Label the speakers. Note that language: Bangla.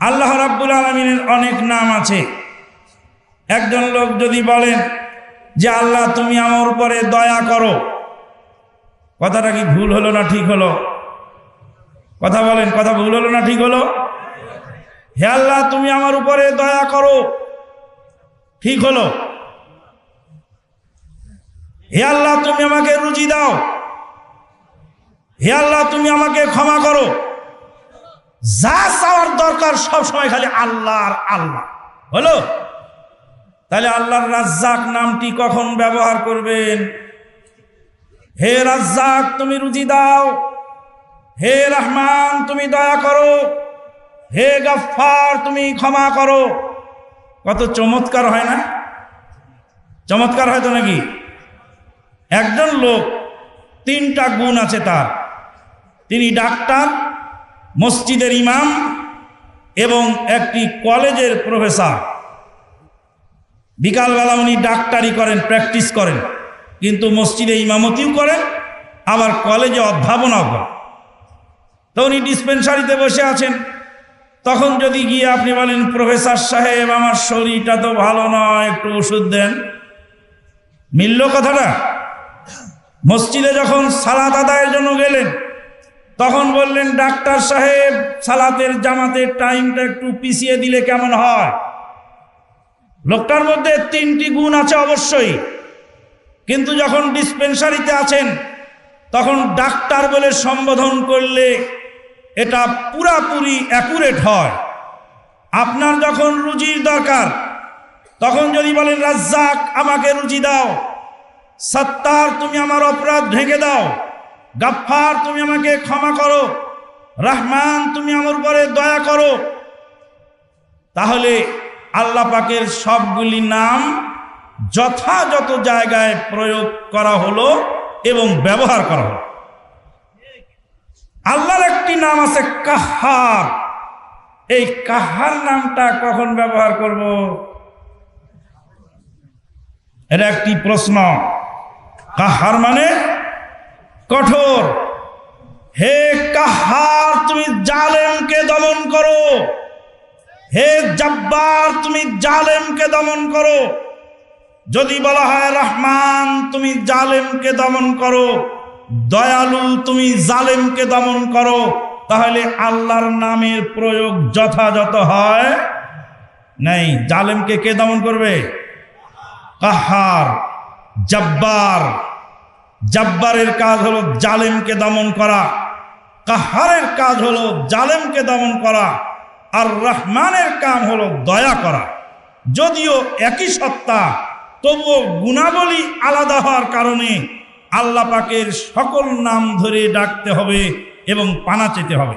Speaker 1: আল্লাহ রাব্বুল আলমিনের অনেক নাম আছে। একজন লোক যদি বলেন যে, আল্লাহ, তুমি আমার উপরে দয়া করো। কথাটা কি ভুল হলো না ঠিক হলো? কথা বলেন, কথা ভুল হলো না ঠিক হলো? হে আল্লাহ, তুমি আমার উপরে দয়া করো। ঠিক হলো। হে আল্লাহ, তুমি আমাকে রুচি দাও। হে আল্লাহ, তুমি আমাকে ক্ষমা করো। যা চাওয়ার দরকার সব সময় খালি আল্লাহ আর আল্লাহ। হলো? তাহলে আল্লাহর রাজ্জাক নামটি কখন ব্যবহার করবেন? হে রাজ্জাক, তুমি রুজি দাও। হে রহমান, তুমি দয়া করো। হে গাফফার, তুমি ক্ষমা করো। কত চমৎকার হয় না? চমৎকার হয় তো নাকি? একজন লোক তিনটা গুণ আছে তার। তিনি ডাক্তার মসজিদের ইমাম এবং একটি কলেজের প্রফেসর। বিকালবেলা উনি ডাক্তারি করেন, প্র্যাকটিস করেন, কিন্তু মসজিদে ইমামতিও করেন, আবার কলেজে অধ্যাপনাও করেন। তো উনি ডিসপেন্সারিতে বসে আছেন। তখন যদি গিয়ে আপনি বলেন, প্রফেসর সাহেব, আমার শরীরটা তো ভালো নয়, একটু ওষুধ দেন। মিলল কথাটা। মসজিদে যখন সালাত আদায়ের জন্য গেলেন তখন বললেন, ডাক্তার সাহেব, সালাতের জামাতের টাইমটা একটু পিছিয়ে দিলে কেমন হয়? লোকটার মধ্যে তিনটি গুণ আছে অবশ্যই। কিন্তু যখন ডিসপেন্সারিতে আছেন, তখন ডাক্তার বলে সম্বোধন করলে এটা পুরাপুরি অ্যাকুরেট হয়। আপনার যখন রুজির দরকার, তখন যদি বলেন, রাজ্জাক, আমাকে রুজি দাও। সত্তার, তুমি আমার অপরাধ ঢেকে দাও। গাফফার, তুমি আমাকে ক্ষমা করো। রহমান, তুমি আমার উপরে দয়া করো। তাহলে আল্লাহ পাকের সবগুলি নাম যথাযথ জায়গায় প্রয়োগ করা হলো এবং ব্যবহার করা হলো। আল্লাহর একটি নাম আছে কাহার। এই কাহার নামটা কখন ব্যবহার করব? এটা একটি প্রশ্ন। কাহার মানে কঠোর। হে কাহার, তুমি জালেমকে দমন করো। হে জব্বার, তুমি জালেমকে দমন করো। যদি বলা হয় রহমান, তুমি জালেমকে দমন করো। দয়ালু, তুমি জালেমকে দমন করো। তাহলে আল্লাহর নামের প্রয়োগ যথাযথ হয় নাই। জালেমকে কে দমন করবে? কাহার, জব্বার। জব্বারের কাজ হলো জালেমকে দমন করা, কাহারের কাজ হলো জালেমকে দমন করা, আর রহমানের কাম হলো দয়া করা। যদিও একই সত্তা, তবুও গুণাবলী আলাদা হওয়ার কারণে আল্লাহ পাকের সকল নাম ধরে ডাকতে হবে এবং পানা চেতে হবে।